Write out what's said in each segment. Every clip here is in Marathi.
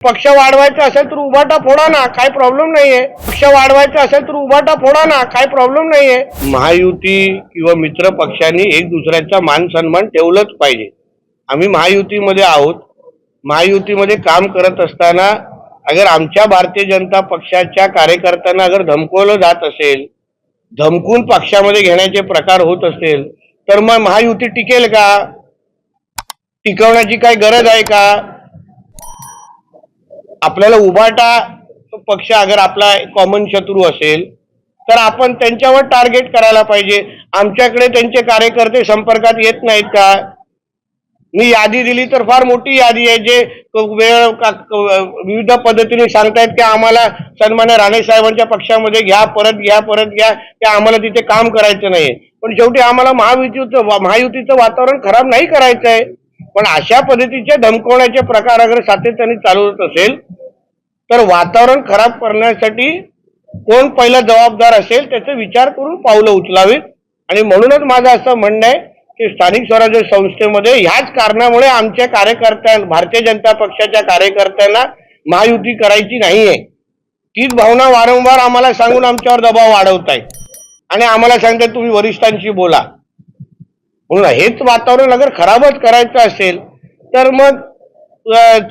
पक्ष वाढवायचा असेल तर उभाटा फोडा ना काय प्रॉब्लेम नाहीये. पक्ष वाढवायचा असेल तर उभाटा फोडा ना काय प्रॉब्लेम नाहीये. महायुती किंवा मित्र पक्षांनी एक दुसऱ्याचा मान सन्मान ठेवलंच पाहिजे. आम्ही महायुतीमध्ये आहोत. महायुतीमध्ये काम करत असताना अगर आमच्या भारतीय जनता पक्षाच्या कार्यकर्त्यांना अगर धमकवलं जात असेल धमकून पक्षामध्ये घेण्याचे प्रकार होत असेल तर मग महायुती टिकेल का? टिकवण्याची काय गरज आहे का? आपल्याला उभाटा पक्ष अगर आपला कॉमन शत्रू असेल तर आपण त्यांच्यावर टार्गेट करायला पाहिजे. आमच्याकडे त्यांचे कार्यकर्ते संपर्कात येत नाहीत का? मी यादी दिली तर फार मोठी यादी आहे जे वेळ का- विविध पद्धतीने सांगतायत की आम्हाला सन्मान्य राणे साहेबांच्या पक्षामध्ये घ्या परत घ्या परत घ्या ते आम्हाला तिथे काम करायचं नाही पण शेवटी आम्हाला महायुतीचं महायुतीचं वातावरण खराब नाही करायचं आहे पण अशा पद्धतीचे धमकवण्याचे प्रकार अगर सातत्याने चालू होत असेल तर वातावरण खराब करण्यासाठी कोण पहिला जबाबदार असेल त्याचा विचार करून पावलं उचलावीत. आणि म्हणूनच माझं असं म्हणणं आहे की स्थानिक स्वराज्य संस्थेमध्ये ह्याच कारणामुळे आमच्या कार्यकर्त्यां भारतीय जनता पक्षाच्या कार्यकर्त्यांना महायुती करायची नाहीये. तीच भावना वारंवार आम्हाला सांगून आमच्यावर दबाव वाढवताय आणि आम्हाला सांगतात तुम्ही वरिष्ठांशी बोला. म्हणून हेच वातावरण अगर खराबच करायचं असेल तर मग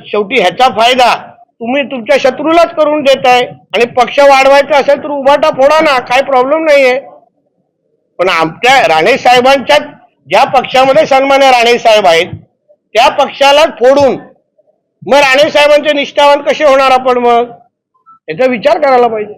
शेवटी ह्याचा फायदा तुम्ही तुमच्या शत्रूलाच करून देताय. आणि पक्ष वाढवायचा असेल तर उभाटा फोडा ना काय प्रॉब्लेम नाहीये. पण आमच्या राणे साहेबांच्या ज्या पक्षामध्ये सन्मान्य राणे साहेब आहेत त्या पक्षाला फोडून मग राणे साहेबांचे निष्ठावान कसे होणार आपण मग? याचा विचार करायला पाहिजे.